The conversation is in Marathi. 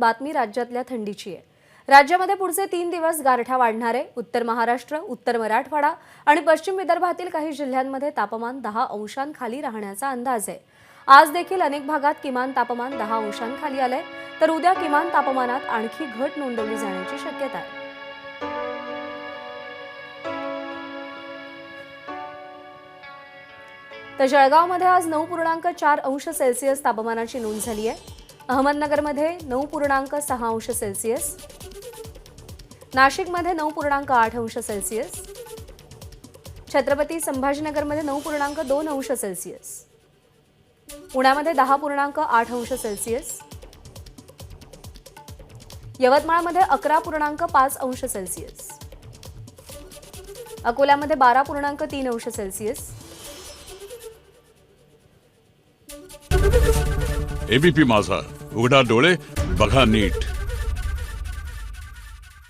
बातमी राज्यातल्या थंडीची आहे. राज्यामध्ये पुढचे तीन दिवस गारठा वाढणार. आहे उत्तर महाराष्ट्र उत्तर मराठवाडा आणि पश्चिम विदर्भातील काही जिल्ह्यांमध्ये तापमान दहा अंशांखाली राहण्याचा अंदाज आहे. आज देखील अनेक भागात किमान तापमान दहा अंशांखाली आलंय. तर उद्या किमान तापमानात आणखी घट नोंदवली जाण्याची शक्यता आहे. तर जळगावमध्ये आज नऊ पूर्णांक चार अंश सेल्सिअस तापमानाची नोंद झाली आहे. अहमदनगरमध्ये नऊ पूर्णांक सहा अंश सेल्सिअस. नाशिकमध्ये नऊ पूर्णांक आठ अंश सेल्सिअस. छत्रपती संभाजीनगरमध्ये नऊ पूर्णांक दोन अंश सेल्सिअस. पुण्यामध्ये दहा पूर्णांक आठ अंश सेल्सिअस. यवतमाळमध्ये अकरा पूर्णांक पाच अंश सेल्सिअस. अकोल्यामध्ये बारा पूर्णांक तीन अंश सेल्सिअस. एबीपी माझा. उघडा डोळे बघा नीट.